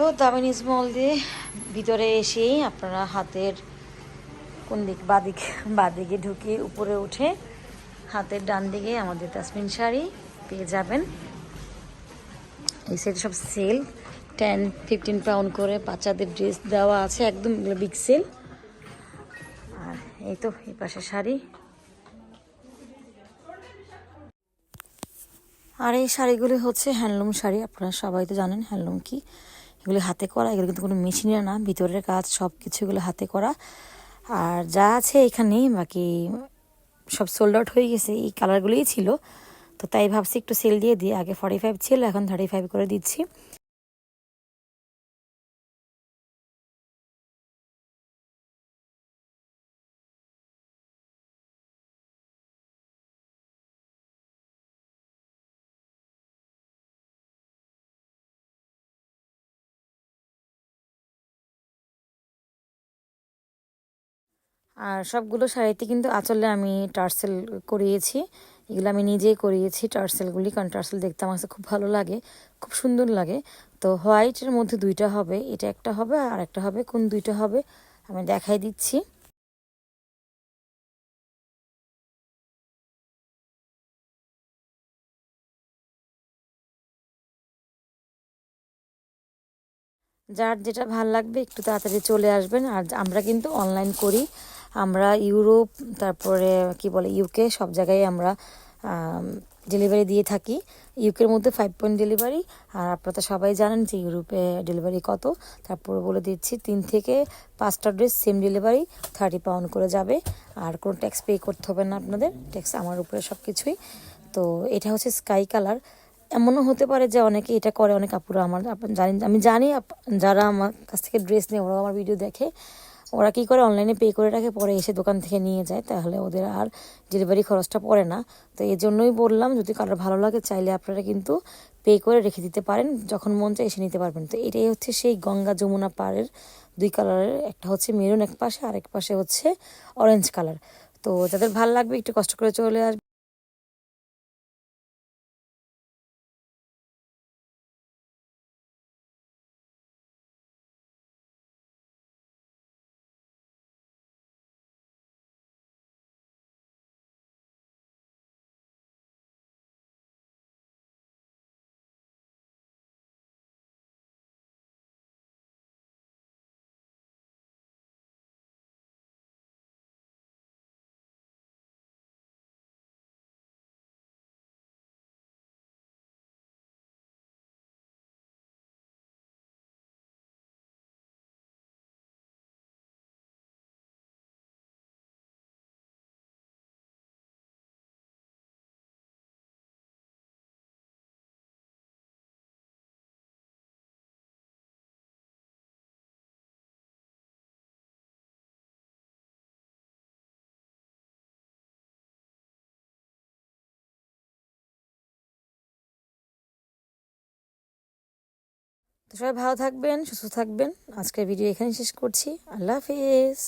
তো দামিনিজ মল দিয়ে ভিতরে এসেই আপনারা হাতের কোন দিক বাদিক বাদিকে ঢুকে উপরে উঠে হাতের ডান দিকে আমাদের তাসমিন শাড়ি পেয়ে যাবেন। এই সাইডে সব সেল টেন ফিফটিন পাউন্ড করে বাচ্চাদের ড্রেস দেওয়া আছে, একদম বিগ সেল আর এই তো, এই পাশে শাড়ি। আর এই শাড়িগুলি হচ্ছে হ্যান্ডলুম শাড়ি, আপনারা সবাই তো জানেন হ্যান্ডলুম কি। এগুলি হাতে করা, এগুলো কিন্তু কোনো মেশিনের না, ভিতরের কাজ সব কিছু এগুলো হাতে করা। আর যা আছে এখানে বাকি সব সোল্ড আউট হয়ে গেছে, এই কালারগুলোই ছিল। তো তাই ভাবছি একটু সেল দিয়ে দিই। আগে ফর্টি ফাইভ ছিল, এখন থার্টি ফাইভ করে দিচ্ছি। আর সবগুলো শাড়িতে কিন্তু আঁচলে আমি টার্সেল করিয়েছি। এগুলো আমি নিজেই করিয়েছি টার্সেলগুলি, কারণ টার্সেল দেখতে আমার কাছে খুব ভালো লাগে, খুব সুন্দর লাগে। তো হোয়াইটের মধ্যে দুইটা হবে, এটা একটা হবে আর একটা হবে, কোন দুইটা হবে আমি দেখাই দিচ্ছি। যার যেটা ভালো লাগবে একটু তাড়াতাড়ি চলে আসবেন, আর আমরা কিন্তু অনলাইন করি। আমরা ইউরোপ, তারপরে কি বলে ইউকে সব জায়গায় আমরা ডেলিভারি দিয়ে থাকি। ইউকের মধ্যে ফাইভ পয়েন্ট ডেলিভারি আর আপনারা তো সবাই জানেন যে ইউরোপে ডেলিভারি কত। তারপরে বলে দিচ্ছি, তিন থেকে পাঁচটা dress same delivery thirty pound করে যাবে। আর কোনো ট্যাক্স পে করতে হবে না আপনাদের ট্যাক্স আমার উপরে সব কিছুই তো এটা হচ্ছে স্কাই কালার এমনও হতে পারে যে অনেকে এটা করে, অনেক আপুরা আমার জানি, আমি জানি যারা আমার কাছ থেকে ড্রেস নেয়, ওরাও আমার ভিডিও দেখে। ওরা কী করে অনলাইনে পে করে রাখে? পরে এসে দোকান থেকে নিয়ে যায়। তাহলে ওদের আর ডেলিভারি খরচটা পড়ে না। তো এই জন্যই বললাম, যদি কারোর ভালো লাগে, চাইলে আপনারা কিন্তু পে করে রেখে দিতে পারেন। যখন মন চায় এসে নিতে পারবেন। তো এটাই হচ্ছে সেই গঙ্গা যমুনা পাড়ের দুই কালারের একটা হচ্ছে মেরুন এক পাশে, আর এক পাশে হচ্ছে অরেঞ্জ কালার তো যাদের ভালো লাগবে, একটু কষ্ট করে চলে আসবে। তো সবাই ভালো থাকবেন সুস্থ থাকবেন। আজকের ভিডিও এখানে শেষ করছি। আল্লাহ হাফিজ।